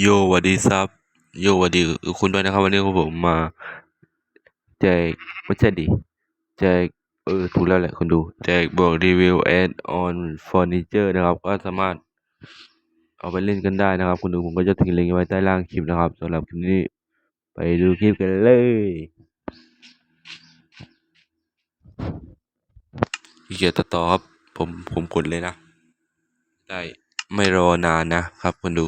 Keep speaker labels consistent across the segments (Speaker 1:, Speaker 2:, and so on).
Speaker 1: โยสวัสดีครับโยสวัสดีคุณด้วยนะครับ วันนี้ผมมาแจกไม่ใช่ดิแจกเออถูกแล้วแหละคุณดู แจกบอกรีวิวแอดออนเฟอร์นิเจอร์นะครับ ก็สามารถ เอาไปเล่นกันได้นะครับ คุณดูผมก็จะทิ้งลิงก์ไว้ใต้ล่างคลิปนะครับสำหรับคลิปนี้ ไปดูคลิปกันเลยเกียรตัดต่อครับผมผมกดเลยนะ ได้ไม่รอนานนะครับคุณดู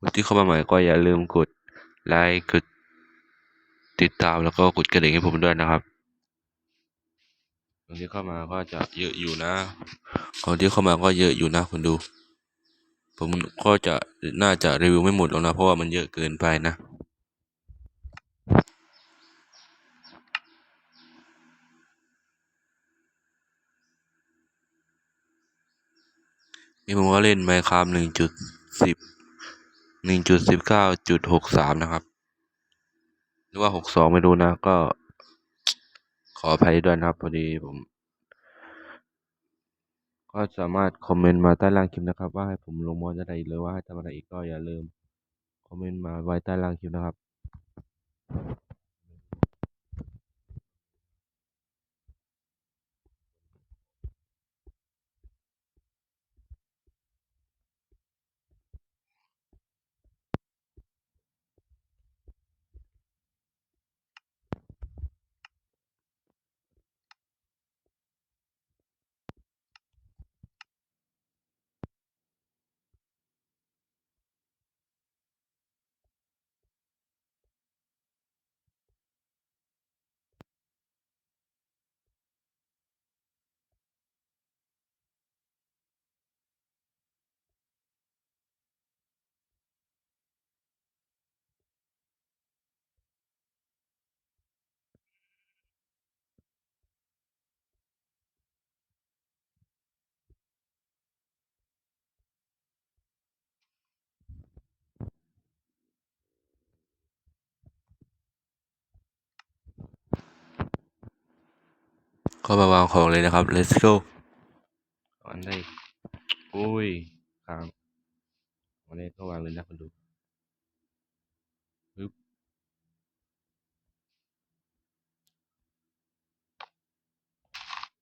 Speaker 1: คนที่เข้ามาใหม่ก็อย่าลืมกดไลค์กดติดตามแล้วก็กดกระดิ่งให้ผมด้วยนะครับ คนที่เข้ามาก็จะเยอะอยู่นะ คนที่เข้ามาก็เยอะอยู่นะคุณดู ผมก็จะน่าจะรีวิวไม่หมดแล้วนะ เพราะว่ามันเยอะเกินไปนะนี่ผมก็เล่นไมค์คามหนึ่งจุดสิบ หนึ่งจุดสิบเก้าจุดหกสามนะครับ หรือว่าหกสองไม่รู้นะ ก็ ขออภัยด้วยนะครับพอดีผม ก็สามารถคอมเมนต์มาใต้ล่างคลิปนะครับ ว่าให้ผมลงมอดอะไรอีกหรือว่าให้ทำอะไรอีกก็อย่าลืม คอมเมนต์มาไว้ใต้ล่างคลิปนะครับ ก็มาวางของเลยนะครับ let's go อันได้โอ้ยค้างอันนี้ก็วางเลยนะคุณดูปึ๊บ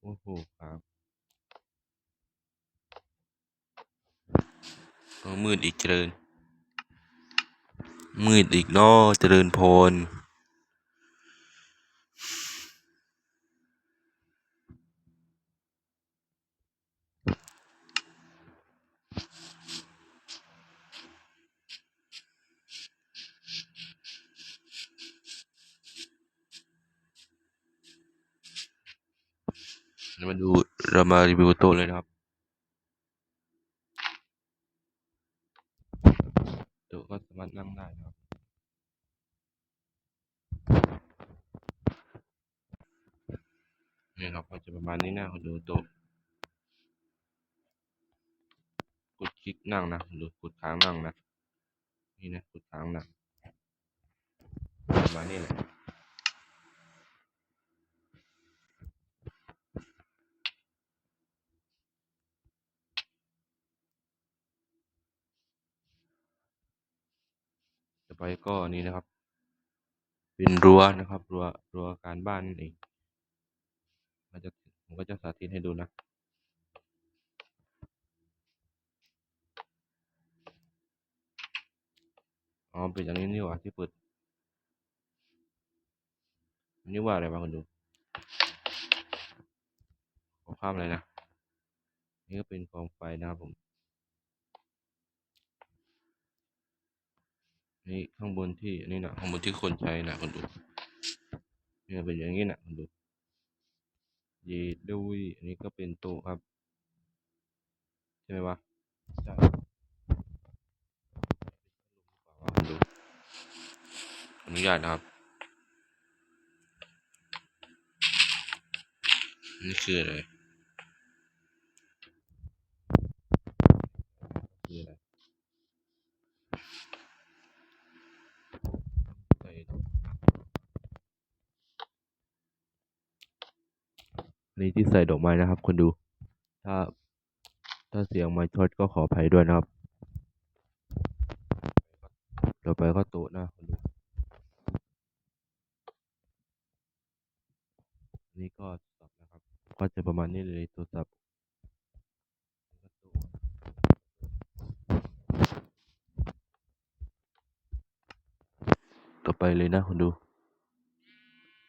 Speaker 1: โอ้โหครับก็มืดอีกเจริญ มืดอีกนอเจริญพร เรามาดูเรา มารีวิวต๊ะเลยนะครับต๊ะก็สามารถนั่งได้นะครับนี่ครับก็จะประมาณนี้นะคุณดูโต๊ะกดคลิกนั่งนะดูกดค้างนั่งนะ นี่นะกดค้างนั่งประมาณนี้แหละ ไปก็นี่นะครับ เป็นรั้วนะครับรั้วรั้วการบ้านนั่นเองมันจะผมก็จะสาธิตให้ดูนะอ๋อเป็นอย่างนี้นี่หว่าที่เปิดนนี้ว่าอะไรบ้างคุณดูขอภาพอะไรนะ นี่ก็เป็นกองไฟนะครับผม นี่ข้างบนที่อันนี้นะข้างบนที่คนใช้นะคุณดูเนี่ยเป็นอย่างนี้นะคุณดูเยดุยอันนี้ก็เป็นต๊ะครับ ใช่ไหมวะใช่คุณดูอนุญาตนะครับ นี่คืออะไรคืออะไรใส่ นี้ที่ใส่ดอกไม้นะครับคนดู ถ้า ถ้าเสียงไม้ช็อตก็ขออภัยด้วยนะครับต่อไปก็โต๊ะนะคนดูนี่ก็โทรศัพท์นะครับ ก็จะประมาณนี้เลยโทรศัพท์ต่อไปเลยนะคนดู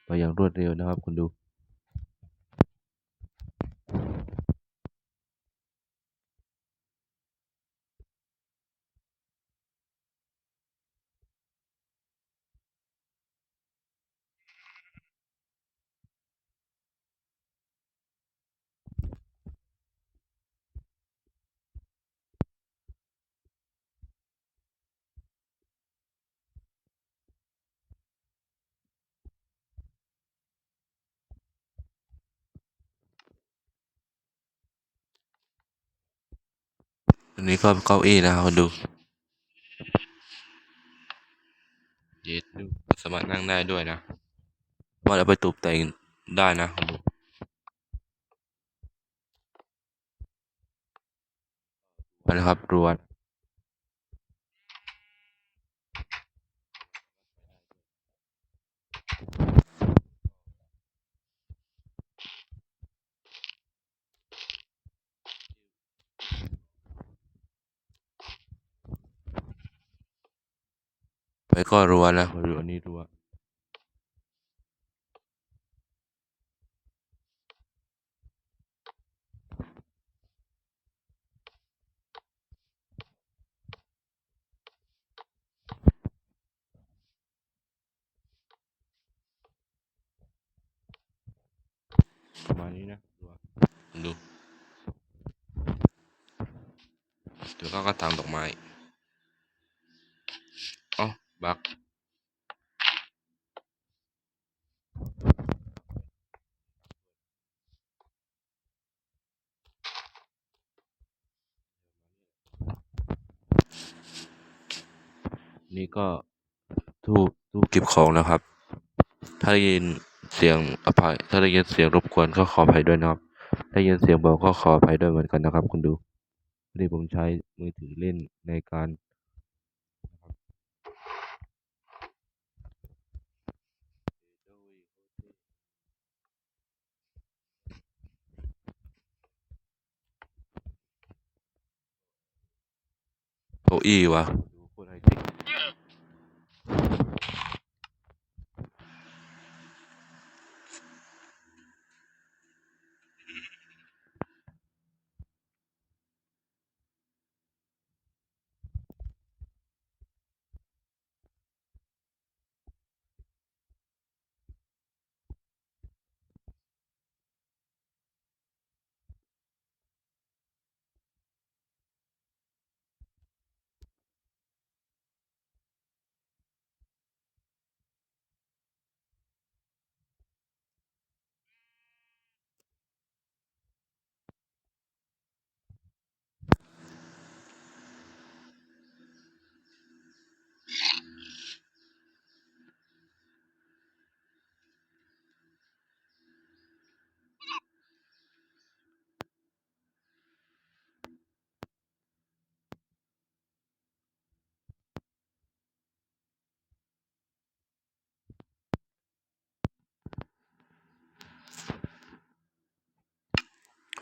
Speaker 1: ไปอย่างรวดเร็วนะครับคนดู อันนี้ก็เก้าอี้นะครับดูเย็ดดูสามารถนั่งได้ด้วยนะว่าเอาไปตกแต่งได้นะคนดูมาแล้วครับรวน ไปก็รัวนะคนดูอันนี้รัวประมาณนี้นะดูดูเดี๋ยวก็กระถางดอกไม้ เอ๋อบักนี่ก็ตู้ตู้เก็บของนะครับ ถ้าได้ยินเสียงอภัย ถ้าได้ยินเสียงรบกวนก็ขออภัยด้วยนะครับ ถ้าได้ยินเสียงเบาก็ขออภัยด้วยเหมือนกันนะครับ คุณดูพอดีผมใช้มือถือเล่นในการ เ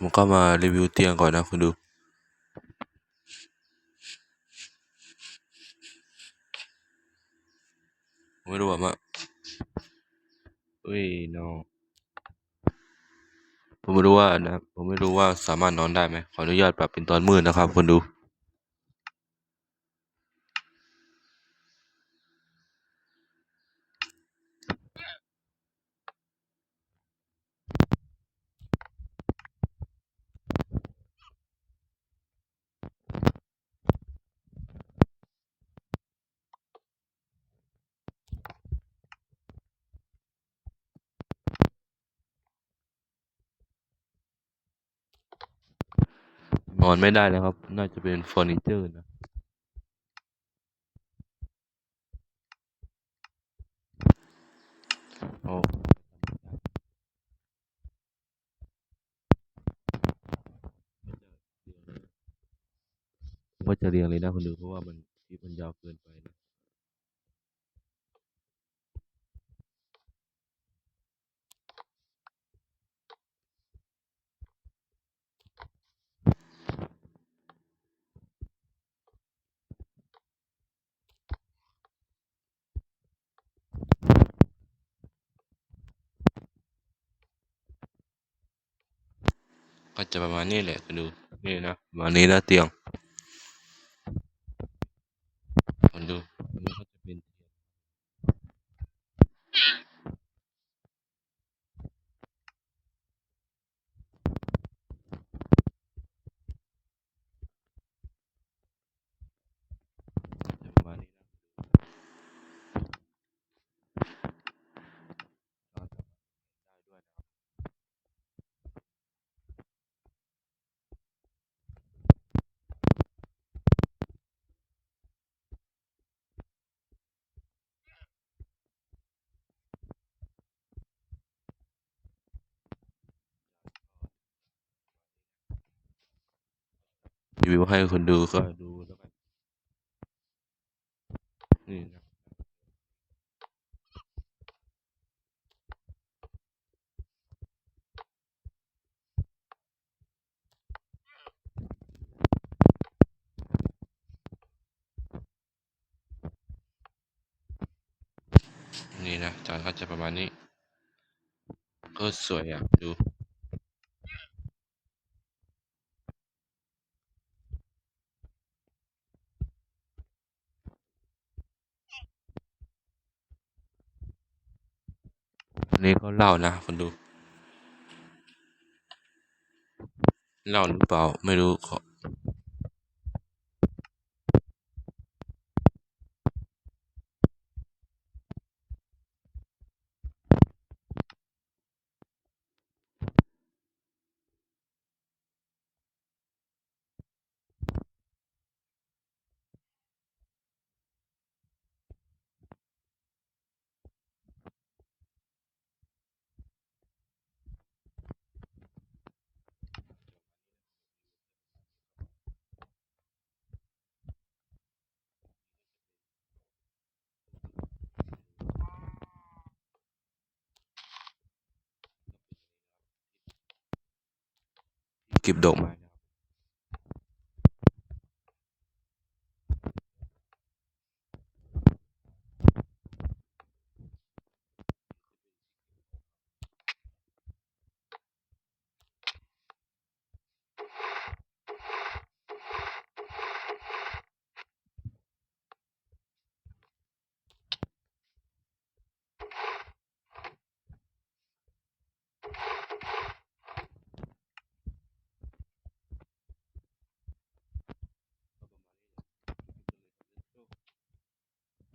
Speaker 1: ผมก็มารีวิวเตียงก่อนนะคุณดูผมไม่รู้ว่ามาเอ้ยน้องผมไม่รู้ว่านะ ผมไม่รู้ว่าสามารถนอนได้ไหมขออนุญาตปรับเป็นตอนมืดนะครับคนดู อนไม่ได้แล้วครับ น่าจะเป็นเฟอร์นิเจอร์นะโอ้ว่าจะเรียงเลยนะคุณดูเพราะว่ามันคลิปมันยาวเกินไปนะ ကျွန်မမနေလေသူတို့နေနာမနေနာတယောက် วิวให้คนดูก็ดูแล้วกันนี่นะนี่นะจานก็จะประมาณนี้ก็สวยอะ ดูอั นี้ก็เล่านะคนดู เล่าหรือเปล่าไม่รู้ขอ เก็บดอกไม้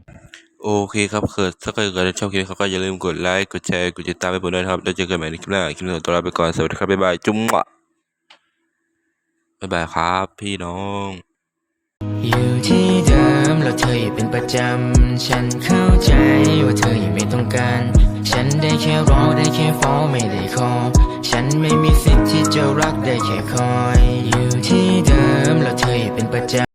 Speaker 1: นะครับ โอเคครับเกิดถ้าเกิดชอบคลิปนี้เขาก็อย่าลืมกดไลค์กดแชร์กดติดตามให้ผมด้วยนะครับแล้วเจอกันใหม่ในคลิปหน้าคลิปนี้ขอตัวลาไปก่อนสวัสดีครับบ๊ายบายจุ๊มวะบ๊ายบายครับพี่น้อง
Speaker 2: อยู่ที่เดิมแล้วเธออยู่เป็นประจำ ฉันเข้าใจว่าเธออยังไม่ต้องการ ฉันได้แค่รอได้แค่ฟ้อไม่ได้ขอฉันไม่มีสิทธิ์ที่จะรักได้แค่คอย อยู่ที่เดิมแล้วเธออยู่เป็นประจำ